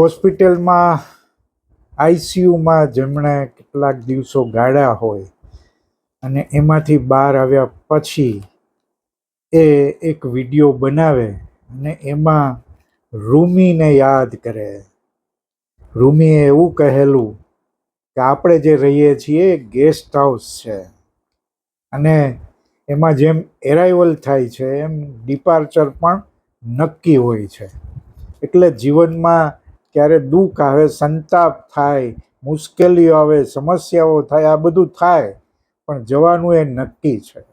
હોસ્પિટલમાં આઈસીયુમાં જેમણે કેટલાક દિવસો ગાળ્યા હોય અને એમાંથી બહાર આવ્યા પછી એ એક વીડિયો બનાવે અને એમાં રૂમીને યાદ કરે. રૂમીએ એવું કહેલું કે આપણે જે રહીએ છીએ ગેસ્ટ હાઉસ છે અને એમાં જેમ એરાઇવલ થાય છે એમ ડિપાર્ચર પણ નક્કી હોય છે. એટલે જીવનમાં ક્યારે દુઃખ આવે, સંતાપ થાય, મુશ્કેલીઓ આવે, સમસ્યાઓ થાય, આ બધું થાય, પણ જવાનું એ નક્કી છે.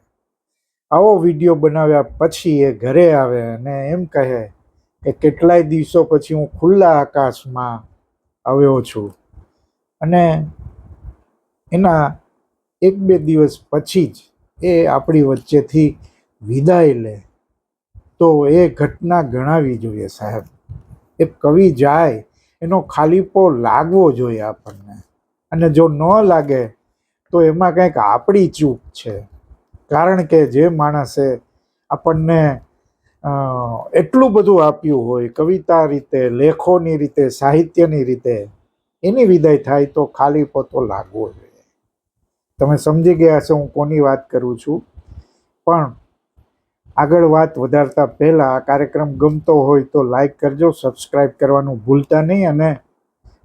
આવો વીડિયો બનાવ્યા પછી એ ઘરે આવે અને એમ કહે કે કેટલાય દિવસો પછી હું ખુલ્લા આકાશમાં આવ્યો છું. અને એના એક બે દિવસ પછી જ એ આપણી વચ્ચેથી વિદાય લે. તો એ ઘટના ગણાવી જોઈએ સાહેબ. એક કવિ જાય, એનો ખાલીપો લાગવો જોઈએ આપણને. અને જો ન લાગે, તો એમાં કંઈક આપણી ચૂક છે. કારણ કે જે માણસે આપણને એટલું બધું આપ્યું હોય, કવિતા રીતે, લેખોની રીતે, સાહિત્યની રીતે, એની વિદાય થાય તો ખાલીપો તો લાગવો જોઈએ. તમે સમજી ગયા છો હું કોની વાત કરું છું. પણ આગળ વાત વધારતા પહેલાં આ કાર્યક્રમ ગમતો હોય તો લાઈક કરજો સબસ્ક્રાઈબ કરવાનું ભૂલતા નહીં અને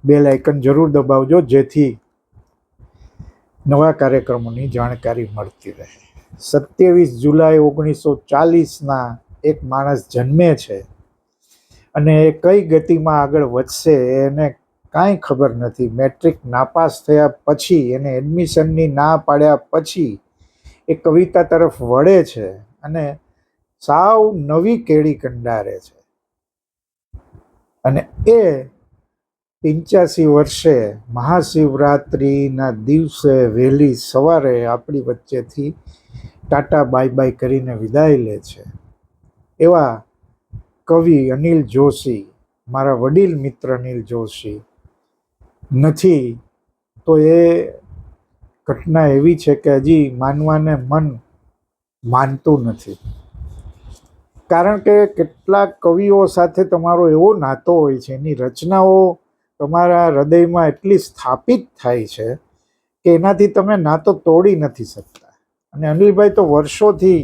બેલ આઇકન જરૂર દબાવજો, જેથી નવા કાર્યક્રમોની જાણકારી મળતી રહે. સત્યાવીસ જુલાઈ ઓગણીસો ચાલીસના એક માણસ જન્મે છે અને એ કઈ ગતિમાં આગળ વધશે એને કાંઈ ખબર નથી. મેટ્રિક નાપાસ થયા પછી, એને એડમિશનની ના પાડ્યા પછી એ કવિતા તરફ વળે છે અને સાવ નવી કેળી કંડારે છે. અને એ પંચ્યાસી વર્ષે મહાશિવરાત્રિના દિવસે વહેલી સવારે આપણી વચ્ચેથી ટાટા બાય બાય કરીને વિદાય લે છે. એવા કવિ અનિલ જોશી, મારા વડીલ મિત્ર અનિલ જોશી નથી, તો એ ઘટના એવી છે કે હજી માનવાને મન માનતું નથી. કારણ કે કેટલાક કવિઓ સાથે તમારો એવો નાતો હોય છે, એની રચનાઓ તમારા હૃદયમાં એટલી સ્થાપિત થાય છે કે એનાથી તમે નાતો તોડી નથી શકતા. અને અનિલભાઈ તો વર્ષોથી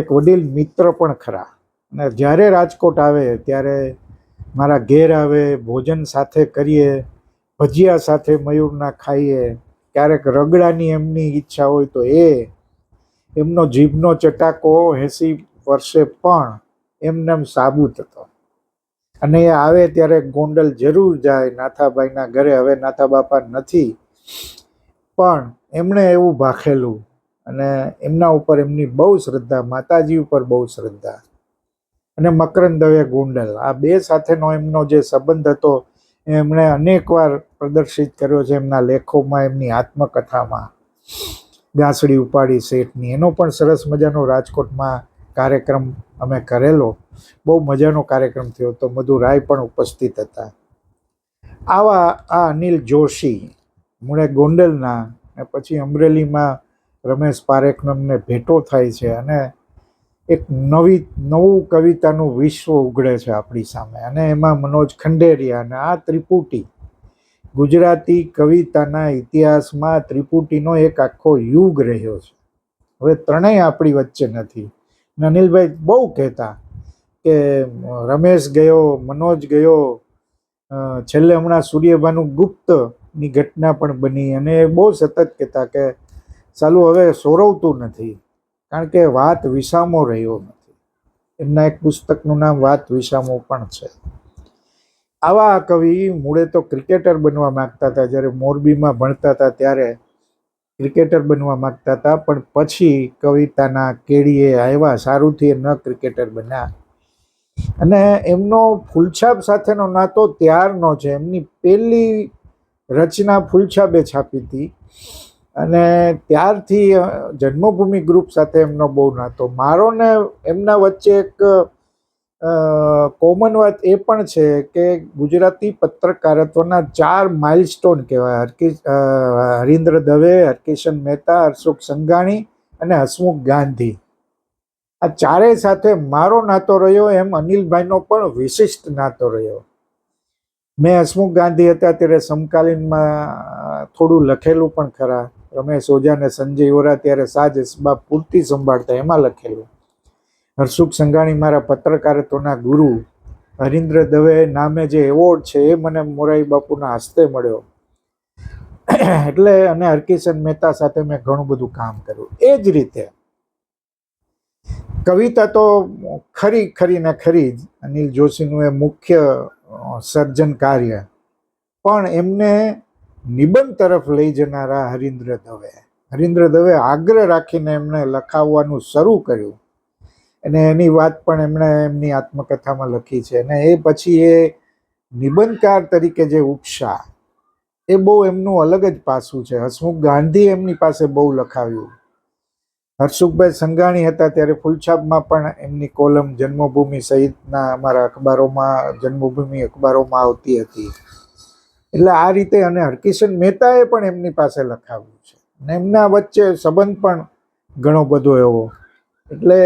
એક વડીલ મિત્ર પણ ખરા. અને જ્યારે રાજકોટ આવે, ત્યારે મારા ઘેર આવે, ભોજન સાથે કરીએ, ભજીયા સાથે મયુરના ખાઈએ, ક્યારેક રગડાની એમની ઈચ્છા હોય તો એ, એમનો જીભનો ચટાકો એંસી વર્ષે પણ એમનેમ સાબુત હતો. અને એ આવે ત્યારે ગોંડલ જરૂર જાય નાથાભાઈના ઘરે. હવે નાથા બાપા નથી, પણ એમણે એવું ભાખેલું અને એમના ઉપર એમની બહુ શ્રદ્ધા, માતાજી ઉપર બહુ શ્રદ્ધા. અને મકરંદ દવે ગોંડલ. આ બે સાથેનો એમનો જે સંબંધ હતો, એમણે અનેકવાર પ્રદર્શિત કર્યો છે એમના લેખોમાં, એમની આત્મકથામાં. ગાંસડી ઉપાડી શેઠની. એનો પણ સરસ મજાનો રાજકોટમાં કાર્યક્રમ અમે કરેલો, બહુ મજાનો કાર્યક્રમ થયો તો મધુ રાય પણ ઉપસ્થિત હતા. આવા આ અનિલ જોશી મૂળે ગોંડલના અને પછી અમરેલીમાં રમેશ પારેખનમને ભેટો થાય છે અને એક નવી, નવું કવિતાનું વિશ્વ ઉઘડે છે આપણી સામે. અને એમાં મનોજ ખંડેરિયા અને આ ત્રિપુટી, ગુજરાતી કવિતાના ઇતિહાસમાં ત્રિપુટીનો એક આખો યુગ રહ્યો છે. હવે ત્રણેય આપણી વચ્ચે નથી. અનિલભાઈ બહુ કહેતા કે રમેશ ગયો, મનોજ ગયો છેલ્લે હમણાં સૂર્યભાનુ ગુપ્તની ઘટના પણ બની અને એ બહુ સતત કહેતા કે, ચાલુ હવે સોરવતું નથી, કારણ કે વાત વિસામો રહ્યો નથી. એમના એક પુસ્તકનું નામ વાત વિસામો પણ છે. આવા કવિ મૂળે તો ક્રિકેટર બનવા માંગતા હતા, જ્યારે મોરબીમાં ભણતા હતા ત્યારે ક્રિકેટર બનવા માંગતા હતા, પણ પછી કવિતાના કેડીએ આવ્યા, સારુંથી ન ક્રિકેટર બન્યા. અને એમનો ફૂલછાપ સાથેનો નાતો ત્યારનો છે. એમની પહેલી રચના ફૂલછાપે છાપી હતી. અને ત્યારથી જન્મભૂમિ ગ્રુપ સાથે એમનો બહુ નાતો. મારો ને એમના વચ્ચે એક કોમન વાત એ પણ છે કે ગુજરાતી પત્રકારત્વના ચાર માઇલસ્ટોન કહેવાય. હરકી હરીન્દ્ર દવે, હરકિશન મહેતા હર્ષુખ સંઘાણી અને હસમુખ ગાંધી. આ ચારેય સાથે મારો નાતો રહ્યો એમ અનિલભાઈનો પણ વિશિષ્ટ નાતો રહ્યો. મેં હસમુખ ગાંધી હતા ત્યારે સમકાલીનમાં થોડું લખેલું પણ ખરા. રમેશ ઓઝા અને સંજય ઓરા ત્યારે સાજ અસબાબ પૂરતી સંભાળતા એમાં લખેલું. હરસુખ સંઘાણી મારા પત્રકારત્વના ગુરુ. હરીન્દ્ર દવે નામે જે એવોર્ડ છે એ મને મોરારી બાપુના હસ્તે મળ્યો. એટલે અને હરકિશન મહેતા સાથે મેં ઘણું બધું કામ કર્યું. એ જ રીતે. કવિતા તો ખરી ખરી ને ખરી જ. અનિલ જોશીનું એ મુખ્ય સર્જન કાર્ય. પણ એમને નિબંધ તરફ લઈ જનારા હરીન્દ્ર દવે. હરીન્દ્ર દવે આગ્રહ રાખીને એમને લખાવવાનું શરૂ કર્યું. અને એની વાત પણ એમણે એમની આત્મકથામાં લખી છે. અને એ પછી એ નિબંધકાર તરીકે જે ઉપસા, એ બહુ એમનું અલગ જ પાસું છે. હસમુખ ગાંધી એમની પાસે બહુ લખાવ્યું. હર્ષુખભાઈ સંઘાણી હતા ત્યારે ફૂલછાપમાં પણ એમની કોલમ જન્મભૂમિ સહિતના અમારા અખબારોમાં, જન્મભૂમિ અખબારોમાં આવતી હતી. એટલે આ રીતે અને હરકિશન મહેતાએ પણ એમની પાસે લખાવ્યું છે. અને એમના વચ્ચે સંબંધ પણ ઘણો બધો એવો. એટલે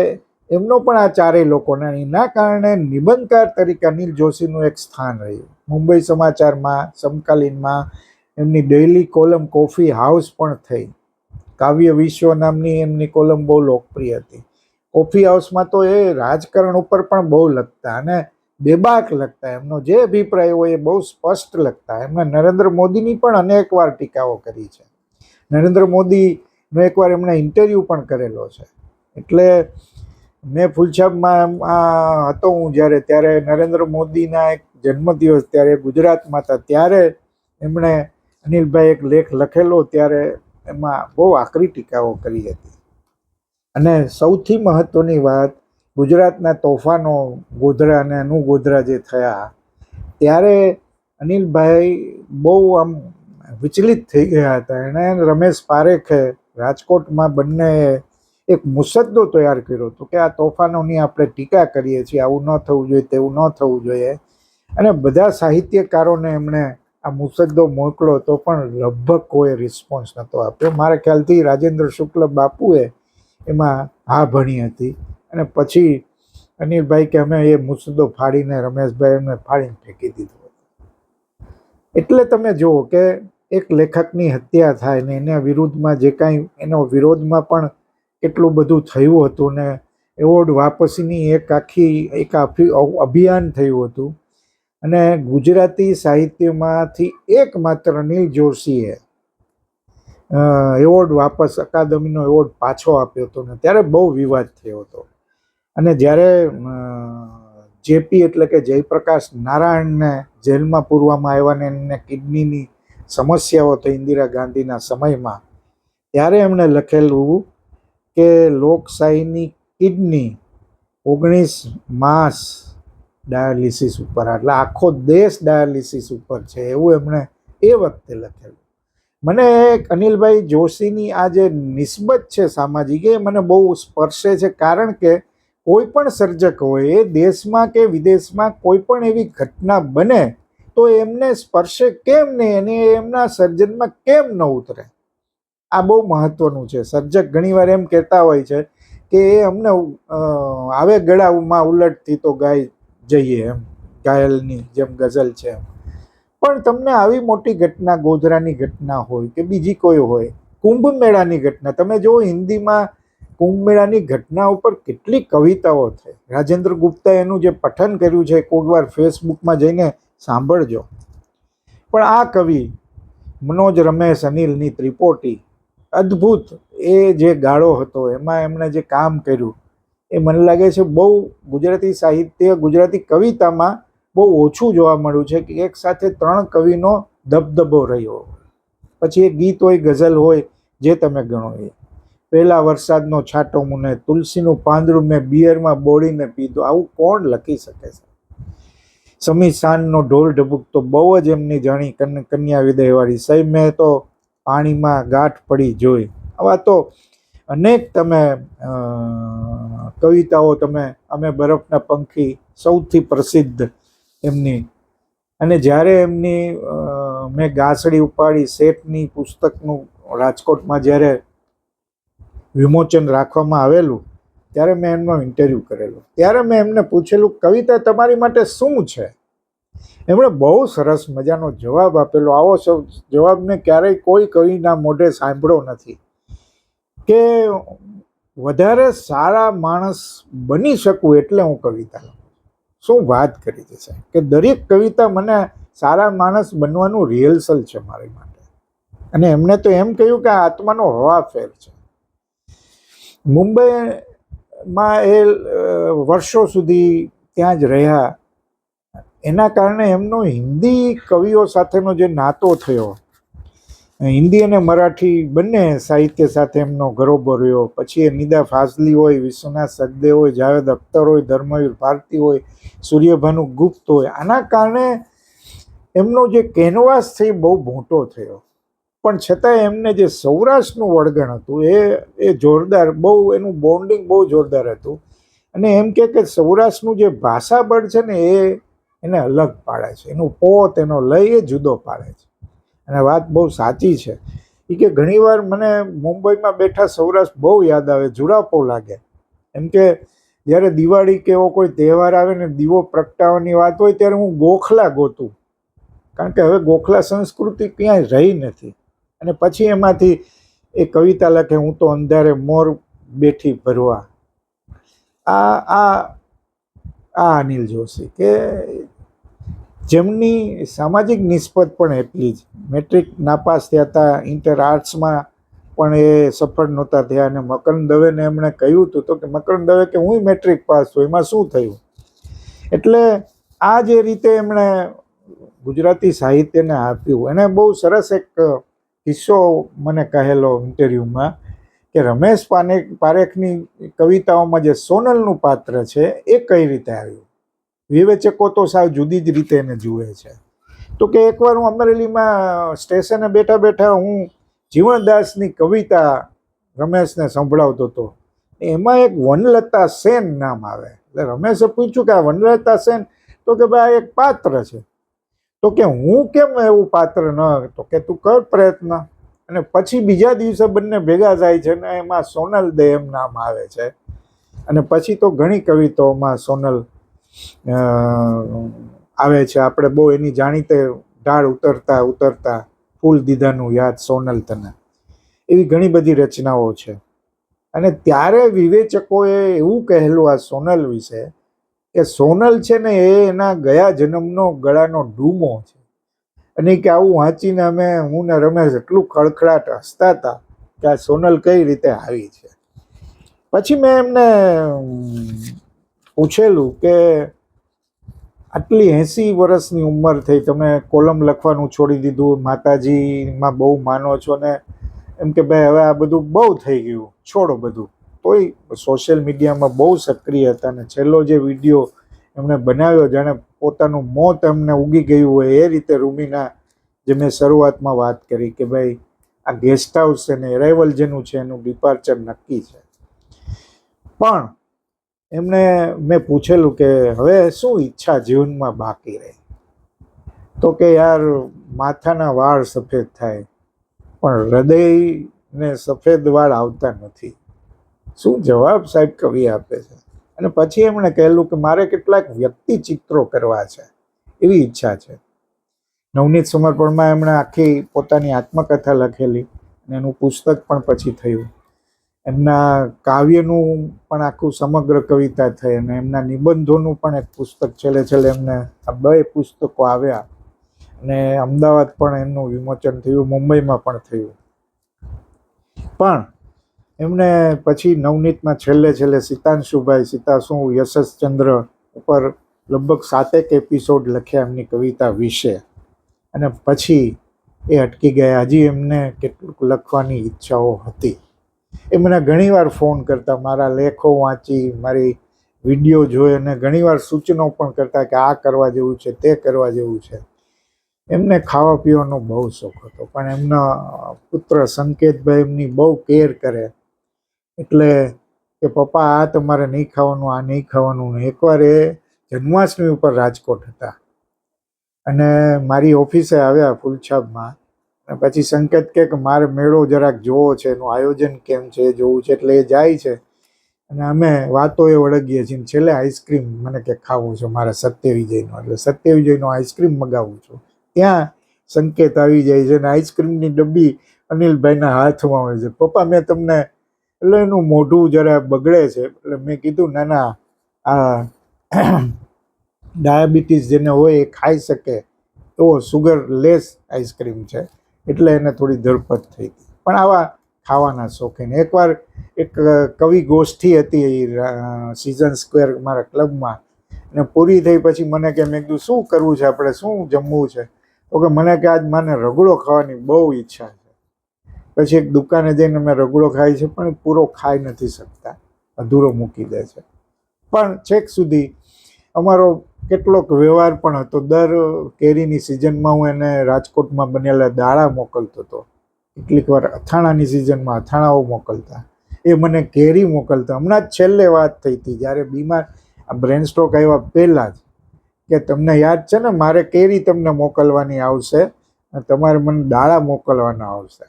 એમનો પણ આ ચારેય લોકોને એના કારણે નિબંધકાર તરીકે અનિલ જોશીનું એક સ્થાન રહ્યું. મુંબઈ સમાચારમાં સમકાલીનમાં એમની ડેઇલી કોલમ કોફી હાઉસ પણ થઈ. કાવ્ય વિશ્વ નામની એમની કોલમ બહુ લોકપ્રિય હતી. કોફી હાઉસમાં તો એ રાજકારણ ઉપર પણ બહુ લખતા અને બેબાક લખતા. એમનો જે અભિપ્રાય હોય એ બહુ સ્પષ્ટ લખતા. એમણે નરેન્દ્ર મોદીની પણ અનેક વાર ટીકાઓ કરી છે. નરેન્દ્ર મોદીનો એકવાર એમણે ઇન્ટરવ્યૂ પણ કરેલો છે. એટલે મેં ફૂલછાબમાં હતો હું જ્યારે, ત્યારે નરેન્દ્ર મોદીના એક જન્મદિવસ ત્યારે ગુજરાતમાં હતા. ત્યારે એમણે અનિલભાઈ એક લેખ લખેલો ત્યારે એમાં બહુ આકરી ટીકાઓ કરી હતી. અને સૌથી મહત્ત્વની વાત, ગુજરાતના તોફાનો ગોધરા અને અનુ ગોધરા જે થયા, ત્યારે અનિલભાઈ બહુ આમ વિચલિત થઈ ગયા હતા. એણે રમેશ પારેખે રાજકોટમાં બંને એક મુસદ્દો તૈયાર કર્યો હતો કે આ તોફાનોની આપણે ટીકા કરીએ છીએ, આવું ન થવું જોઈએ, તેવું ન થવું જોઈએ. અને બધા સાહિત્યકારોને એમણે આ મુસદ્દો મોકલો તો પણ લગભગ કોઈ રિસ્પોન્સ નહોતો આપ્યો. મારા ખ્યાલથી રાજેન્દ્ર શુક્લ બાપુએ એમાં હા ભણી હતી. અને પછી અનિલભાઈ કે અમે એ મુસદ્દો ફાડીને રમેશભાઈ એમને ફાડીને ફેંકી દીધો એટલે તમે જુઓ કે એક લેખકની હત્યા થાય ને એના વિરુદ્ધમાં જે કાંઈ એનો વિરોધમાં પણ કેટલું બધું થયું હતું ને એવોર્ડ વાપસીની એક આખી, એક અભિયાન થયું હતું. અને ગુજરાતી સાહિત્યમાંથી એકમાત્ર અનિલ જોશીએ એવોર્ડ વાપસ અકાદમીનો એવોર્ડ પાછો આપ્યો હતો ને ત્યારે બહુ વિવાદ થયો હતો. અને જ્યારે જેપી એટલે કે જયપ્રકાશ નારાયણને જેલમાં પૂરવામાં આવ્યા ને એમને કિડનીની સમસ્યાઓ થઈ ઇન્દિરા ગાંધીના સમયમાં, ત્યારે એમણે લખેલું કે લોકશાહીની કિડની ઓગણીસ માસ ડાયાલિસિસ ઉપર, એટલે આખો દેશ ડાયાલિસિસ ઉપર છે, એવું એમણે એ વખતે લખેલું. મને અનિલભાઈ જોશીની આ જે નિસ્બત છે સામાજિક, એ મને બહુ સ્પર્શે છે, કારણ કે કોઈ પણ સર્જક હોય, એ દેશમાં કે વિદેશમાં કોઈ પણ એવી ઘટના બને, તો એમને સ્પર્શે કેમ નહીં અને એમના સર્જનમાં કેમ ન ઉતરે? આ બહુ મહત્વનું છે. સર્જક ઘણીવાર એમ કહેતા હોય છે કે એ અમને આવે ગળામાં ઉલટથી તો ગાય જઈએ એમ ઘાયલની જેમ ગઝલ છે એમ. પણ તમને આવી મોટી ઘટના, ગોધરાની ઘટના હોય કે બીજી કોઈ હોય કુંભ મેળાની ઘટના, તમે જુઓ હિન્દીમાં કુંભ મેળાની ઘટના ઉપર કેટલી કવિતાઓ થઈ રાજેન્દ્ર ગુપ્તાએ એનું જે પઠન કર્યું છે કોઈક વાર ફેસબુકમાં જઈને સાંભળજો. પણ આ કવિ મનોજ રમેશ અનિલની ત્રિપોટી અદ્ભુત એ જે ગાળો હતો, એમાં એમણે જે કામ કર્યું, એ મને લાગે છે બહુ ગુજરાતી સાહિત્ય, ગુજરાતી કવિતામાં બહુ ઓછું જોવા મળ્યું છે કે એક સાથે ત્રણ કવિનો ધબધબો રહ્યો પછી એ ગીત હોય, ગઝલ હોય, જે તમે ગણો એ. પહેલા વરસાદનો છાંટો મુને, તુલસીનું પાંદડું મેં બિયરમાં બોળીને પીધું. આવું કોણ લખી શકે છે? સમી શાનનો ઢોલ ઢબુક તો બહુ જ એમની જાણી કન- કન્યા વિદયવાળી. સહી મેં તો પાણીમાં ગાંઠ પડી જોઈ. આવા તો અનેક તમે કવિતાઓ તમે, અમે બરફના પંખી સૌથી પ્રસિદ્ધ એમની. અને જ્યારે એમની મેં ગાસડી ઉપાડી શેઠની પુસ્તકનું રાજકોટમાં જ્યારે વિમોચન રાખવામાં આવેલું, ત્યારે મેં એમનો ઇન્ટરવ્યૂ કરેલો. ત્યારે મેં એમને પૂછેલું, કવિતા, તમારી માટે શું છે? એમણે બહુ સરસ મજાનો જવાબ આપેલો. આવો સૌ જવાબ મેં ક્યારેય કોઈ કવિના મોઢે સાંભળ્યો નથી. કે વધારે સારા માણસ બની શકું એટલે હું કવિતા લખું. શું વાત કરી છે સાહેબ? કે દરેક કવિતા મને સારા માણસ બનવાનું રિહર્સલ છે મારી માટે. અને એમને તો એમ કહ્યું કે આત્માનો હવાફેર છે. મુંબઈમાં એ વર્ષો સુધી ત્યાં જ રહ્યા. એના કારણે એમનો હિન્દી કવિઓ સાથેનો જે નાતો થયો હિન્દી અને મરાઠી બંને સાહિત્ય સાથે એમનો ગરોબો રહ્યો. પછી એ નિદા ફાઝલી હોય, વિશ્વનાથ સચદેવ હોય, જાવેદ અખ્તર હોય, ધર્મવીર ભારતી હોય, સૂર્યભાનુ ગુપ્ત હોય, આના કારણે એમનો જે કેનવાસ છે એ બહુ મોટો થયો. પણ છતાંય એમને જે સૌરાષ્ટ્રનું વળગણ હતું એ એ જોરદાર બહુ, એનું બોન્ડિંગ બહુ જોરદાર હતું. અને એમ કે સૌરાષ્ટ્રનું જે ભાષાબળ છે ને એ એને અલગ પાડે છે. એનું પોત એનો લય એ જુદો પાડે છે. અને વાત બહુ સાચી છે. એ કે ઘણીવાર મને મુંબઈમાં બેઠા સૌરાષ્ટ્ર બહુ યાદ આવે, જુડાપો લાગે. એમ કે જ્યારે દિવાળી કે એવો કોઈ તહેવાર આવે ને દીવો પ્રગટાવવાની વાત હોય ત્યારે હું ગોખલા ગોતું. કારણ કે હવે ગોખલા સંસ્કૃતિ ક્યાંય રહી નથી. અને પછી એમાંથી એ કવિતા લખે, હું તો અંધારે મોર બેઠી ભરવા. આ આ આ અનિલ જોશી કે જેમની સામાજિક નિસ્બત પણ એટલી જ. મેટ્રિક નાપાસ થયા હતા ઇન્ટર આર્ટ્સમાં પણ એ સફળ નહોતા થયા અને મકરન દવેને એમણે કહ્યું હતું તો કે મકરન દવે કે હું મેટ્રિક પાસ છું એમાં શું થયું? એટલે આ જે રીતે એમણે ગુજરાતી સાહિત્યને આપ્યું, એને બહુ સરસ એક કિસ્સો મને કહેલો ઇન્ટરવ્યૂમાં કે રમેશ પાને પારેખની કવિતાઓમાં જે સોનલનું પાત્ર છે એ કઈ રીતે આવ્યું? વિવેચકો તો સાવ જુદી જ રીતે એને જુએ છે. તો કે એકવાર હું અમરેલીમાં સ્ટેશને બેઠા બેઠા હું જીવણદાસની કવિતા રમેશને સંભળાવતો હતો. એમાં એક વનલતા સેન નામ આવે. એટલે રમેશે પૂછ્યું કે આ વનલતા સેન, તો કે ભાઈ એક પાત્ર છે. તો કે હું કેમ એવું પાત્ર ન, તો કે તું કર પ્રયત્ન. અને પછી બીજા દિવસે બંને ભેગા જાય છે ને એમાં સોનલ દે એમ નામ આવે છે. અને પછી તો ઘણી કવિતાઓમાં સોનલ આવે છે. આપણે બહુ એની જાણીતે ઢાળ ઉતરતા ઉતરતા ફૂલ દીધાનું યાદ સોનલ તને. એવી ઘણી બધી રચનાઓ છે. અને ત્યારે વિવેચકોએ એવું કહેલું આ સોનલ વિશે કે સોનલ છે ને એ એના ગયા જન્મનો ગળાનો ડૂમો છે. અને કે આવું વાંચીને અમે, હું ને રમેશ એટલું ખળખળાટ હસતા હતા કે આ સોનલ કઈ રીતે આવી છે. પછી મેં એમને પૂછેલું કે આટલી એંસી વર્ષની ઉંમર થઈ તમે કોલમ લખવાનું છોડી દીધું, માતાજીમાં બહુ માનો છો ને, એમ કે ભાઈ હવે આ બધું બહુ થઈ ગયું, છોડો બધું. તોય સોશિયલ મીડિયામાં બહુ સક્રિય હતા અને છેલ્લો જે વીડિયો એમણે બનાવ્યો જાણે પોતાનું મોત એમને ઉગી ગયું હોય એ રીતે રૂમીના જે મેં શરૂઆતમાં વાત કરી કે ભાઈ આ ગેસ્ટ હાઉસ છે ને એરાઇવલ જેનું છે એનું ડિપાર્ચર નક્કી છે. પણ એમને મેં પૂછેલું કે હવે શું ઈચ્છા જીવનમાં બાકી રહે? તો કે યાર, માથાના વાળ સફેદ થાય, પણ હૃદયને સફેદ વાળ આવતા નથી. શું જવાબ સાહેબ કવિ આપે છે? અને પછી એમણે કહેલું કે મારે કેટલાક વ્યક્તિ ચિત્રો કરવા છે, એવી ઈચ્છા છે. નવનીત સમર્પણમાં એમણે આખી પોતાની આત્મકથા લખેલી અને એનું પુસ્તક પણ પછી થયું. એમના કાવ્યનું પણ આખું સમગ્ર કવિતા થઈ અને એમના નિબંધોનું પણ એક પુસ્તક છેલ્લે છેલ્લે એમને આ બે પુસ્તકો આવ્યા. અને અમદાવાદ પણ એમનું વિમોચન થયું, મુંબઈમાં પણ થયું. પણ એમણે પછી નવનીતમાં છેલ્લે છેલ્લે સીતાંશુભાઈ સીતાશું યશસચંદ્ર ઉપર લગભગ સાતેક એપિસોડ લખ્યા એમની કવિતા વિશે. અને પછી એ અટકી ગયા. હજી એમને કેટલુંક લખવાની ઈચ્છાઓ હતી. એ મને ઘણીવાર ફોન કરતા, મારા લેખો વાંચી, મારી વીડિયો જોઈ અને ઘણીવાર સૂચનો પણ કરતા કે આ કરવા જેવું છે, તે કરવા જેવું છે. એમને ખાવા પીવાનો બહુ શોખ હતો, પણ એમના પુત્ર સંકેતભાઈ એમની બહુ કેર કરે. એટલે કે, પપ્પા, આ તમારે નહીં ખાવાનું, આ નહીં ખાવાનું. એકવાર એ જન્માષ્ટમી ઉપર રાજકોટ હતા. અને મારી ઓફિસે આવ્યા ફૂલછાપમાં અને પછી સંકેત કે મારે મેળો જરાક જોવો છે, એનું આયોજન કેમ છે, એ જોવું છે, એટલે એ જાય છે. અને અમે વાતો એ વળગીએ છીએ છેલ્લે આઈસ્ક્રીમ મને કે ખાવું છે મારે સત્ય વિજયનો એટલે સત્ય વિજયનો આઈસ્ક્રીમ મગાવું છું. ત્યાં સંકેત આવી જાય છે અને આઈસ્ક્રીમની ડબ્બી અનિલભાઈના હાથમાં હોય છે. પપ્પા, મેં તમને એટલે એનું મોઢું જરા બગડે છે, એટલે મેં કીધું, ના ના, આ ડાયાબિટીસ જેને હોય એ ખાઈ શકે, એવો સુગર લેસ આઈસ્ક્રીમ છે. એટલે એને થોડી ધરપત થઈ હતી પણ આવા ખાવાના શોખીન. એકવાર એક કવિ ગોષ્ઠી હતી સિઝન સ્ક્વેર મારા ક્લબમાં અને પૂરી થઈ પછી મને કે, મેં કીધું, શું કરવું છે આપણે? શું જમવું છે? તો કે, મને કે આજ મને રગડો ખાવાની બહુ ઈચ્છા છે. પછી એક દુકાને જઈને અમે રગડો ખાઈ છે, પણ પૂરો ખાઈ નથી શકતા. અધૂરો મૂકી દે છે. પણ છેક સુધી અમારો કેટલોક વ્યવહાર પણ હતો. દર કેરીની સિઝનમાં હું એને રાજકોટમાં બનેલા દાળા મોકલતો હતો. કેટલીક વાર અથાણાની સિઝનમાં અથાણાઓ મોકલતા. એ મને કેરી મોકલતા. હમણાં જ છેલ્લે વાત થઈ હતી, જ્યારે બીમાર આ બ્રેન સ્ટ્રોક આવ્યા પહેલાં જ, કે તમને યાદ છે ને, મારે કેરી તમને મોકલવાની આવશે અને તમારે મને દાળા મોકલવાના આવશે.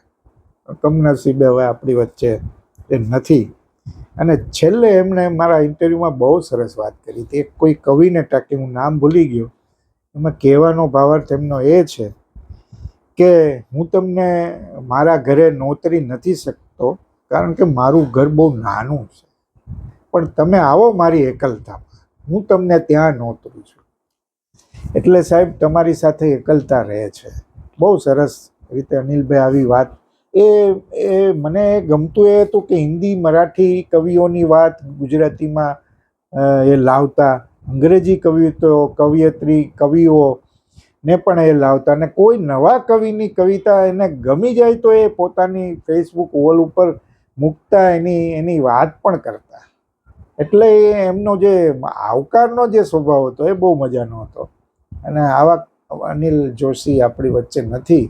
કમનસીબે હવે આપણી વચ્ચે એ નથી. અને છેલ્લે એમણે મારા ઇન્ટરવ્યૂમાં બહુ સરસ વાત કરી. હતી એક કોઈ કવિને ટાંકી હું નામ ભૂલી ગયો. એમાં કહેવાનો ભાવાર્થ એમનો એ છે કે હું તમને મારા ઘરે નોતરી નથી શકતો કારણ કે મારું ઘર બહુ નાનું છે. પણ તમે આવો મારી એકલતામાં. હું તમને ત્યાં નોતરું છું. એટલે સાહેબ, તમારી સાથે એકલતા રહે છે. બહુ સરસ રીતે અનિલભાઈ આવી વાત એ એ મને ગમતું એ હતું કે હિન્દી મરાઠી કવિઓની વાત ગુજરાતીમાં એ લાવતા. અંગ્રેજી કવિતો, કવિયત્રી, કવિઓ ને પણ એ લાવતા. અને કોઈ નવા કવિની કવિતા એને ગમી જાય તો એ પોતાની ફેસબુક વોલ ઉપર મૂકતા, એની એની વાત પણ કરતા. એટલે એમનો જે આવકારનો જે સ્વભાવ હતો, એ બહુ મજાનો હતો. અને આવા અનિલ જોશી આપણી વચ્ચે નથી.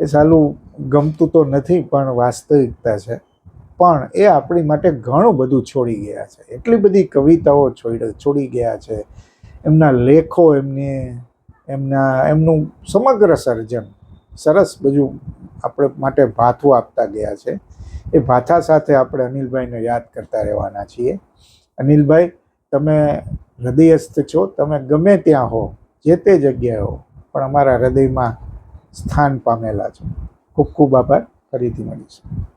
એ સાલું ગમતું તો નથી, પણ વાસ્તવિકતા છે. પણ એ આપણી માટે ઘણું બધું છોડી ગયા છે. એટલી બધી કવિતાઓ છોડી છોડી ગયા છે. એમના લેખો એમની, એમના, એમનું સમગ્ર સર્જન સરસ બધું આપણે માટે ભાથું આપતા ગયા છે. એ ભાથા સાથે આપણે અનિલભાઈને યાદ કરતા રહેવાના છીએ. અનિલભાઈ, તમે હૃદયસ્થ છો, તમે ગમે ત્યાં હો, જે તે જગ્યાએ હો, પણ અમારા હૃદયમાં સ્થાન પામેલા છો. ખૂબ ખૂબ આભાર. ફરીથી મળીશું.